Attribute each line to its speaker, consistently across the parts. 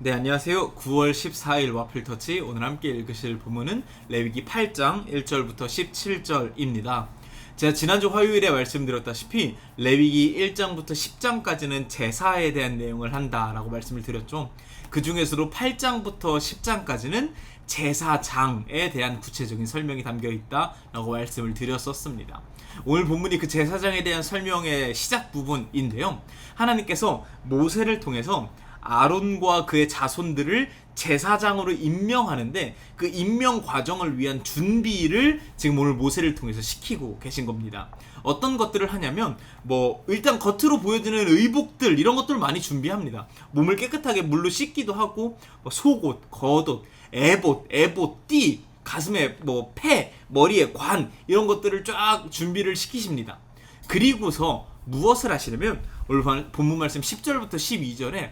Speaker 1: 네, 안녕하세요. 9월 14일 와플터치 오늘 함께 읽으실 본문은 레위기 8장 1절부터 17절입니다. 제가 지난주 화요일에 말씀드렸다시피 레위기 1장부터 10장까지는 제사에 대한 내용을 한다라고 말씀을 드렸죠. 그 중에서도 8장부터 10장까지는 제사장에 대한 구체적인 설명이 담겨 있다라고 말씀을 드렸었습니다. 오늘 본문이 그 제사장에 대한 설명의 시작 부분인데요. 하나님께서 모세를 통해서 아론과 그의 자손들을 제사장으로 임명하는데 그 임명 과정을 위한 준비를 지금 오늘 모세를 통해서 시키고 계신 겁니다. 어떤 것들을 하냐면 뭐 일단 겉으로 보여지는 의복들 이런 것들을 많이 준비합니다. 몸을 깨끗하게 물로 씻기도 하고 뭐 속옷, 겉옷, 에봇, 에봇, 띠, 가슴에 뭐 폐, 머리에 관 이런 것들을 쫙 준비를 시키십니다. 그리고서 무엇을 하시냐면 오늘 본문 말씀 10절부터 12절에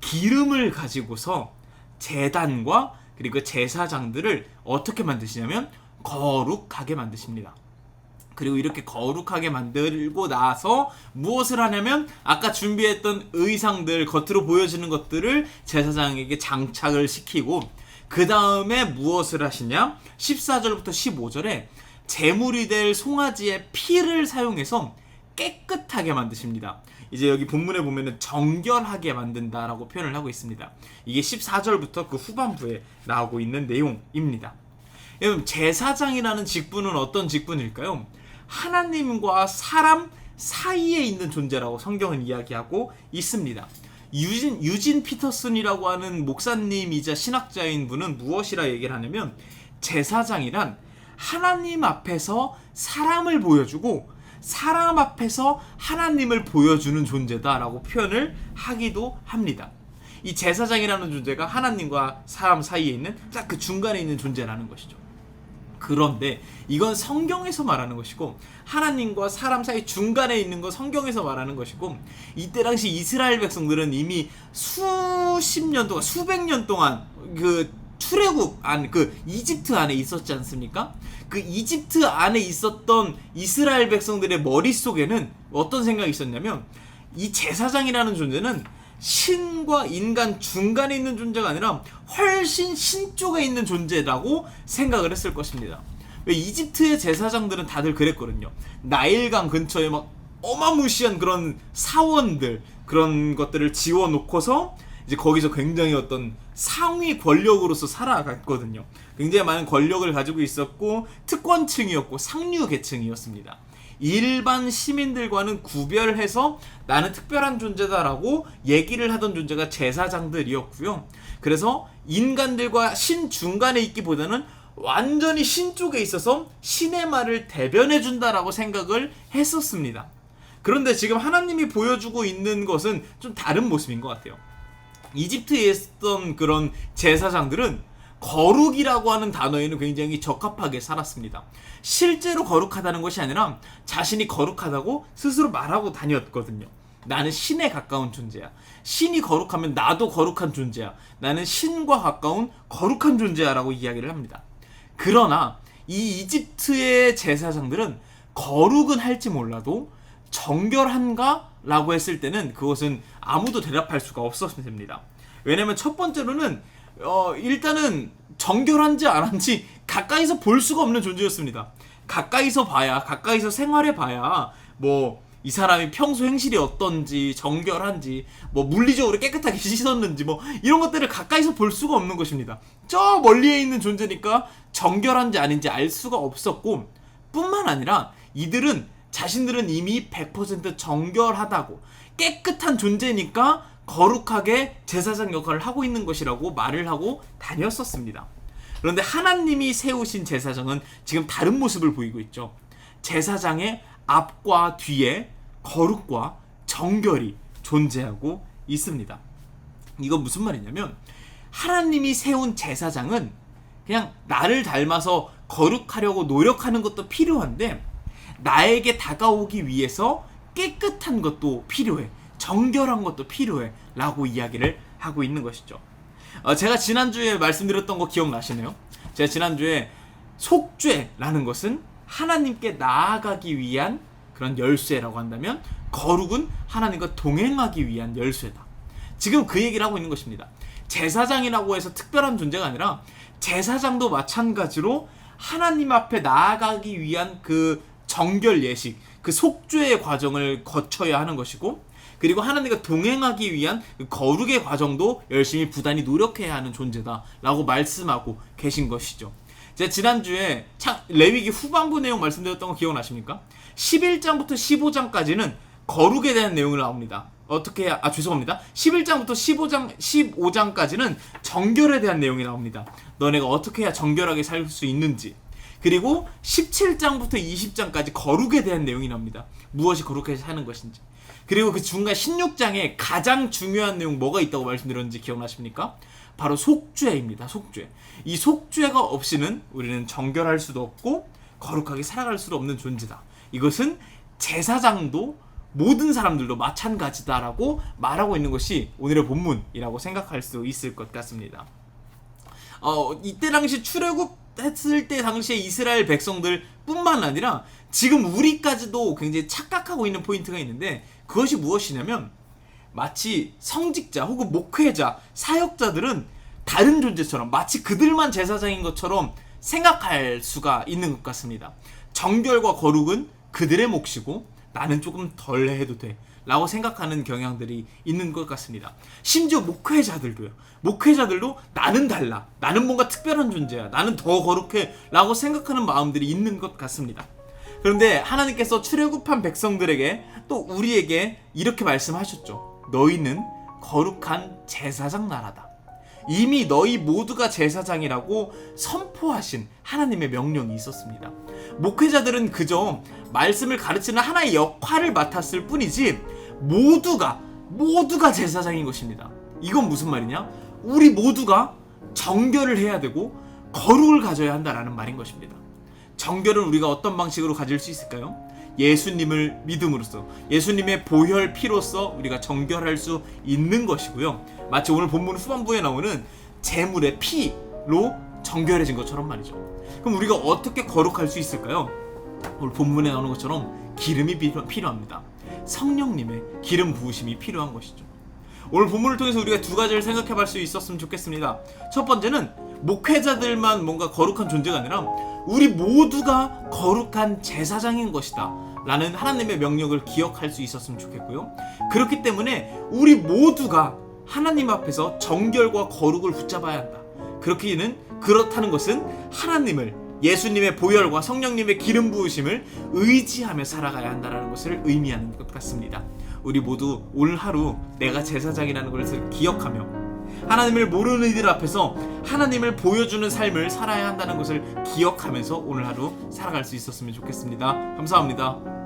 Speaker 1: 기름을 가지고서 재단과 그리고 제사장들을 어떻게 만드시냐면 거룩하게 만드십니다. 그리고 이렇게 거룩하게 만들고 나서 무엇을 하냐면 아까 준비했던 의상들 겉으로 보여지는 것들을 제사장에게 장착을 시키고 그 다음에 무엇을 하시냐 14절부터 15절에 제물이 될 송아지의 피를 사용해서 깨끗하게 만드십니다. 이제 여기 본문에 보면은 정결하게 만든다라고 표현을 하고 있습니다. 이게 14절부터 그 후반부에 나오고 있는 내용입니다. 여러분 제사장이라는 직분은 어떤 직분일까요? 하나님과 사람 사이에 있는 존재라고 성경은 이야기하고 있습니다. 유진 유진 피터슨이라고 하는 목사님이자 신학자인 분은 무엇이라 얘기를 하냐면 제사장이란 하나님 앞에서 사람을 보여주고 사람 앞에서 하나님을 보여주는 존재다라고 표현을 하기도 합니다. 이 제사장이라는 존재가 하나님과 사람 사이에 있는 딱 그 중간에 있는 존재라는 것이죠. 그런데 이건 성경에서 말하는 것이고 하나님과 사람 사이 중간에 있는 건 성경에서 말하는 것이고 이때 당시 이스라엘 백성들은 이미 수십 년 동안 수백 년 동안 그 출애굽 안그 이집트 안에 있었지 않습니까? 그 이집트 안에 있었던 이스라엘 백성들의 머릿속에는 어떤 생각이 있었냐면 이 제사장이라는 존재는 신과 인간 중간에 있는 존재가 아니라 훨씬 신 쪽에 있는 존재라고 생각을 했을 것입니다. 왜 이집트의 제사장들은 다들 그랬거든요. 나일강 근처에 막 어마무시한 그런 사원들 그런 것들을 지워 놓고서 이제 거기서 굉장히 어떤 상위 권력으로서 살아갔거든요. 굉장히 많은 권력을 가지고 있었고 특권층이었고 상류 계층이었습니다. 일반 시민들과는 구별해서 나는 특별한 존재다라고 얘기를 하던 존재가 제사장들이었고요. 그래서 인간들과 신 중간에 있기보다는 완전히 신 쪽에 있어서 신의 말을 대변해 준다라고 생각을 했었습니다. 그런데 지금 하나님이 보여주고 있는 것은 좀 다른 모습인 것 같아요. 이집트에 있었던 그런 제사장들은 거룩이라고 하는 단어에는 굉장히 적합하게 살았습니다. 실제로 거룩하다는 것이 아니라 자신이 거룩하다고 스스로 말하고 다녔거든요. 나는 신에 가까운 존재야. 신이 거룩하면 나도 거룩한 존재야. 나는 신과 가까운 거룩한 존재야라고 이야기를 합니다. 그러나 이 이집트의 제사장들은 거룩은 할지 몰라도 정결한가? 라고 했을 때는 그것은 아무도 대답할 수가 없었습니다. 왜냐면 첫 번째로는 어, 일단은 정결한지 안 한지 가까이서 볼 수가 없는 존재였습니다. 가까이서 봐야, 가까이서 생활해 봐야, 뭐, 이 사람이 평소 행실이 어떤지, 정결한지, 뭐, 물리적으로 깨끗하게 씻었는지, 뭐, 이런 것들을 가까이서 볼 수가 없는 것입니다. 저 멀리에 있는 존재니까 정결한지 아닌지 알 수가 없었고, 뿐만 아니라 이들은 자신들은 이미 100% 정결하다고, 깨끗한 존재니까 거룩하게 제사장 역할을 하고 있는 것이라고 말을 하고 다녔었습니다. 그런데 하나님이 세우신 제사장은 지금 다른 모습을 보이고 있죠. 제사장의 앞과 뒤에 거룩과 정결이 존재하고 있습니다. 이건 무슨 말이냐면 하나님이 세운 제사장은 그냥 나를 닮아서 거룩하려고 노력하는 것도 필요한데 나에게 다가오기 위해서 깨끗한 것도 필요해. 정결한 것도 필요해 라고 이야기를 하고 있는 것이죠. 어, 제가 지난주에 말씀드렸던 거 기억나시나요? 제가 지난주에 속죄라는 것은 하나님께 나아가기 위한 그런 열쇠라고 한다면 거룩은 하나님과 동행하기 위한 열쇠다. 지금 그 얘기를 하고 있는 것입니다. 제사장이라고 해서 특별한 존재가 아니라 제사장도 마찬가지로 하나님 앞에 나아가기 위한 그 정결 예식, 그 속죄의 과정을 거쳐야 하는 것이고 그리고 하나님과 동행하기 위한 그 거룩의 과정도 열심히 부단히 노력해야 하는 존재다라고 말씀하고 계신 것이죠. 제가 지난주에 참 레위기 후반부 내용 말씀드렸던 거 기억나십니까? 11장부터 15장까지는 거룩에 대한 내용을 나옵니다. 어떻게 아 죄송합니다. 11장부터 15장 15장까지는 정결에 대한 내용이 나옵니다. 너네가 어떻게 해야 정결하게 살 수 있는지. 그리고 17장부터 20장까지 거룩에 대한 내용이 나옵니다. 무엇이 거룩하게 사는 것인지. 그리고 그 중간 16장에 가장 중요한 내용 뭐가 있다고 말씀드렸는지 기억나십니까? 바로 속죄입니다. 속죄. 이 속죄가 없이는 우리는 정결할 수도 없고 거룩하게 살아갈 수도 없는 존재다. 이것은 제사장도 모든 사람들도 마찬가지다라고 말하고 있는 것이 오늘의 본문이라고 생각할 수 있을 것 같습니다. 어, 이때 당시 출애굽 했을 때 당시에 이스라엘 백성들 뿐만 아니라 지금 우리까지도 굉장히 착각하고 있는 포인트가 있는데 그것이 무엇이냐면 마치 성직자 혹은 목회자, 사역자들은 다른 존재처럼 마치 그들만 제사장인 것처럼 생각할 수가 있는 것 같습니다. 정결과 거룩은 그들의 몫이고 나는 조금 덜 해도 돼. 라고 생각하는 경향들이 있는 것 같습니다. 심지어 목회자들도요. 목회자들도 나는 달라. 나는 뭔가 특별한 존재야. 나는 더 거룩해. 라고 생각하는 마음들이 있는 것 같습니다. 그런데 하나님께서 출애굽한 백성들에게 또 우리에게 이렇게 말씀하셨죠. 너희는 거룩한 제사장 나라다. 이미 너희 모두가 제사장이라고 선포하신 하나님의 명령이 있었습니다. 목회자들은 그저 말씀을 가르치는 하나의 역할을 맡았을 뿐이지 모두가 모두가 제사장인 것입니다. 이건 무슨 말이냐? 우리 모두가 정결을 해야 되고 거룩을 가져야 한다라는 말인 것입니다. 정결은 우리가 어떤 방식으로 가질 수 있을까요? 예수님을 믿음으로써 예수님의 보혈 피로써 우리가 정결할 수 있는 것이고요. 마치 오늘 본문 후반부에 나오는 제물의 피로 정결해진 것처럼 말이죠. 그럼 우리가 어떻게 거룩할 수 있을까요? 오늘 본문에 나오는 것처럼 기름이 필요, 필요합니다. 성령님의 기름 부으심이 필요한 것이죠. 오늘 본문을 통해서 우리가 두 가지를 생각해 볼 수 있었으면 좋겠습니다. 첫 번째는 목회자들만 뭔가 거룩한 존재가 아니라 우리 모두가 거룩한 제사장인 것이다. 라는 하나님의 명령을 기억할 수 있었으면 좋겠고요. 그렇기 때문에 우리 모두가 하나님 앞에서 정결과 거룩을 붙잡아야 한다. 그렇기는 그렇다는 것은 하나님을 예수님의 보혈과 성령님의 기름 부으심을 의지하며 살아가야 한다는 것을 의미하는 것 같습니다. 우리 모두 오늘 하루 내가 제사장이라는 것을 기억하며 하나님을 모르는 이들 앞에서 하나님을 보여주는 삶을 살아야 한다는 것을 기억하면서 오늘 하루 살아갈 수 있었으면 좋겠습니다. 감사합니다.